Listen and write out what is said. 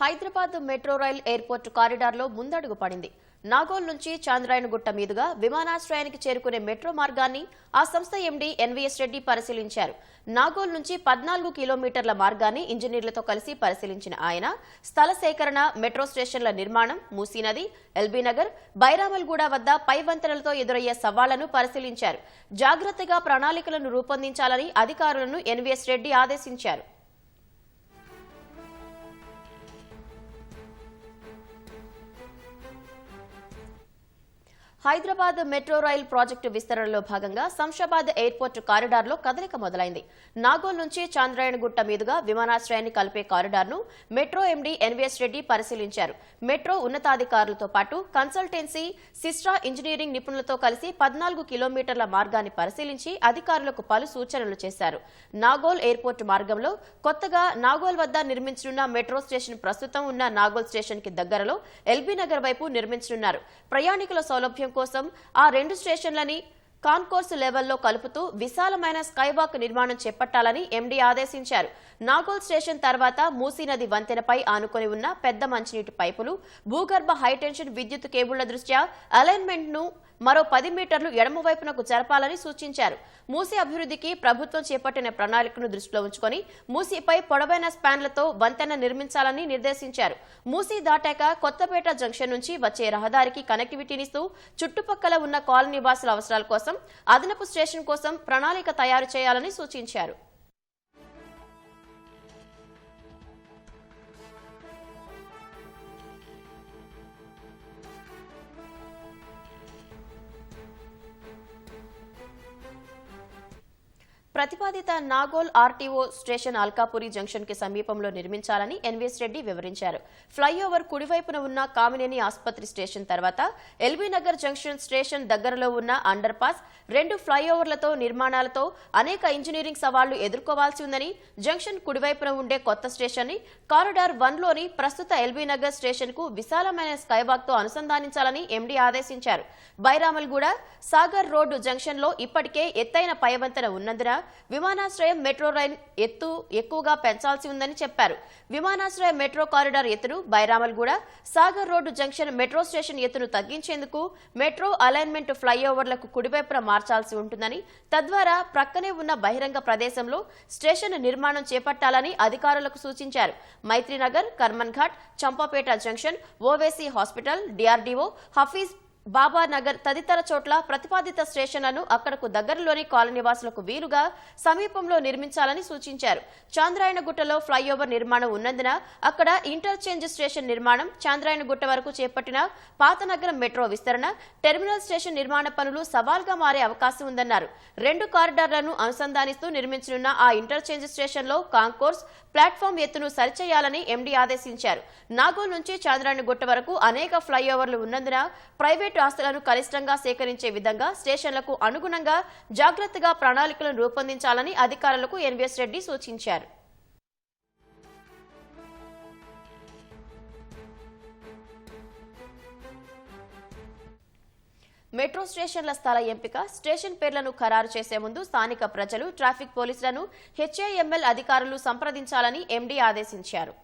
Hyderabad metro rail airport కారిడార్లో ముందడుగు పడింది. నాగోల్ నుంచి చాంద్రాయణగుట్ట మీదుగా విమానాశ్రయానికి చేరుకునే మెట్రో మార్గాన్ని ఆ సంస్థ ఎండీ ఎన్వీఎస్ రెడ్డి పరిశీలించారు. నాగోల్ నుంచి పద్నాలుగు కిలోమీటర్ల మార్గాన్ని ఇంజనీర్లతో కలిసి పరిశీలించిన ఆయన స్థల సేకరణ మెట్రో స్టేషన్ల నిర్మాణం మూసీనది ఎల్బీనగర్ బైరామల్గూడ వద్ద పై వంతెనలతో ఎదురయ్యే సవాళ్ళను పరిశీలించారు. జాగ్రత్తగా ప్రణాళికలను రూపొందించాలని అధికారులను ఎన్వీఎస్ రెడ్డి ఆదేశించారు. హైదరాబాద్ మెట్రో రైల్ ప్రాజెక్టు విస్తరణలో భాగంగా శంషాబాద్ ఎయిర్పోర్ట్ కారిడార్లో కదలిక మొదలైంది. నాగోల్ నుంచి చాంద్రాయణగుట్ట మీదుగా విమానాశ్రయాన్ని కలిపే కారిడార్ను మెట్రో ఎండీ ఎన్వీఎస్ రెడ్డి పరిశీలించారు. మెట్రో ఉన్నతాధికారులతో పాటు కన్సల్టెన్సీ సిస్ట్రా ఇంజనీరింగ్ నిపుణులతో కలిసి పద్నాలుగు కిలోమీటర్ల మార్గాన్ని పరిశీలించి అధికారులకు పలు సూచనలు చేశారు. నాగోల్ ఎయిర్పోర్ట్ మార్గంలో కొత్తగా నాగోల్ వద్ద నిర్మించనున్న మెట్రో స్టేషన్ ప్రస్తుతం ఉన్న నాగోల్ స్టేషన్కి దగ్గరలో ఎల్బీ నగర్ వైపు నిర్మించనున్నారు. ప్రయాణికుల సౌలభ్యం కోసం ఆ రెండు స్టేషన్లని కాన్కోర్స్ లెవెల్లో కలుపుతూ విశాలమైన స్కైవాక్ నిర్మాణం చేపట్టాలని ఎండీ ఆదేశించారు. నాగోల్ స్టేషన్ తర్వాత మూసీ నది వంతెనపై ఆనుకొని ఉన్న పెద్ద మంచినీటి పైపులు భూగర్భ హైటెన్షన్ విద్యుత్ కేబుళ్ళ దృష్ట్యా అలైన్మెంట్ను మరో పది మీటర్లు ఎడమవైపునకు జరపాలని సూచించారు. మూసీ అభివృద్ధికి ప్రభుత్వం చేపట్టిన ప్రణాళికను దృష్టిలో ఉంచుకొని మూసీపై పొడవైన స్పాన్లతో వంతెన నిర్మించాలని నిర్దేశించారు. మూసీ దాటాక కొత్తపేట జంక్షన్ నుంచి వచ్చే రహదారికి కనెక్టివిటీనిస్తూ చుట్టుపక్కల ఉన్న కాలనీ వాసుల అవసరాల కోసం అదనపు స్టేషన్ కోసం ప్రణాళిక తయారు చేయాలని సూచించారు. ప్రతిపాదిత నాగోల్ ఆర్టీఓ స్టేషన్ అల్కాపురి జంక్షన్కి సమీపంలో నిర్మించాలని ఎన్వీఎస్ రెడ్డి వివరించారు. ఫ్లైఓవర్ కుడివైపున ఉన్న కామినేని ఆసుపత్రి స్టేషన్ తర్వాత ఎల్బీ నగర్ జంక్షన్ స్టేషన్ దగ్గరలో ఉన్న అండర్ పాస్ రెండు ఫ్లైఓవర్లతో నిర్మాణాలతో అనేక ఇంజనీరింగ్ సవాళ్ళు ఎదుర్కోవాల్సి ఉందని జంక్షన్ కుడివైపున ఉండే కొత్త స్టేషన్ని కారిడార్ వన్లోని ప్రస్తుత ఎల్బీ నగర్ స్టేషన్కు విశాలమైన స్కైవాక్తో అనుసంధానించాలని ఎండీ ఆదేశించారు. బైరామల్గూడ సాగర్ రోడ్డు జంక్షన్లో ఇప్పటికే ఎత్తైన పైవంతన ఉన్నందున విమానాశ్రయం మెట్రో రైల్ ఎత్తు ఎక్కువగా పెంచాల్సి ఉందని చెప్పారు. విమానాశ్రయ మెట్రో కారిడార్ ఎత్తును Bairamalguda Sagar road junction metro station ఎత్తును తగ్గించేందుకు మెట్రో అలైన్మెంట్ ఫ్లైఓవర్లకు కుడివైపున మార్చాల్సి ఉంటుందని తద్వారా ప్రక్కనే ఉన్న బహిరంగ ప్రదేశంలో స్టేషన్ నిర్మాణం చేపట్టాలని అధికారులకు సూచించారు. Maitrinagar Karmanghat Champapet junction Owaisi hospital DRDO Hafeez Babanagar తదితర చోట్ల ప్రతిపాదిత స్టేషన్లను అక్కడకు దగ్గరలోని కాలనీవాసులకు వీలుగా సమీపంలో నిర్మించాలని సూచించారు. చాంద్రాయణగుట్టలో ఫ్లైఓవర్ నిర్మాణం ఉన్నందున అక్కడ ఇంటర్చేంజ్ స్టేషన్ నిర్మాణం చాంద్రాయణగుట్ట వరకు చేపట్టిన పాతనగరం మెట్రో విస్తరణ టెర్మినల్ స్టేషన్ నిర్మాణ పనులు సవాల్గా మారే అవకాశం ఉందన్నారు. రెండు కారిడార్లను అనుసంధానిస్తూ నిర్మించనున్న ఆ ఇంటర్చేంజ్ స్టేషన్లో కాంకోర్స్ ప్లాట్ఫామ్ ఎత్తును సరిచేయాలని ఎండీ ఆదేశించారు. నాగోల్ నుంచి చాంద్రాయణగుట్ట వరకు అనేక ఫ్లైఓవర్లు ఉన్నందున ప్రైవేట్ ప్రైవేటు ఆస్తులను కనిష్టంగా సేకరించే విధంగా స్టేషన్లకు అనుగుణంగా జాగ్రత్తగా ప్రణాళికలను రూపొందించాలని అధికారులకు ఎన్వీఎస్ రెడ్డి సూచించారు. మెట్రో స్టేషన్ల స్థల ఎంపిక స్టేషన్ పేర్లను ఖరారు చేసే ముందు స్థానిక ప్రజలు ట్రాఫిక్ పోలీసులను హెచ్ఏఎంఎల్ అధికారులు సంప్రదించాలని ఎండీ ఆదేశించారు.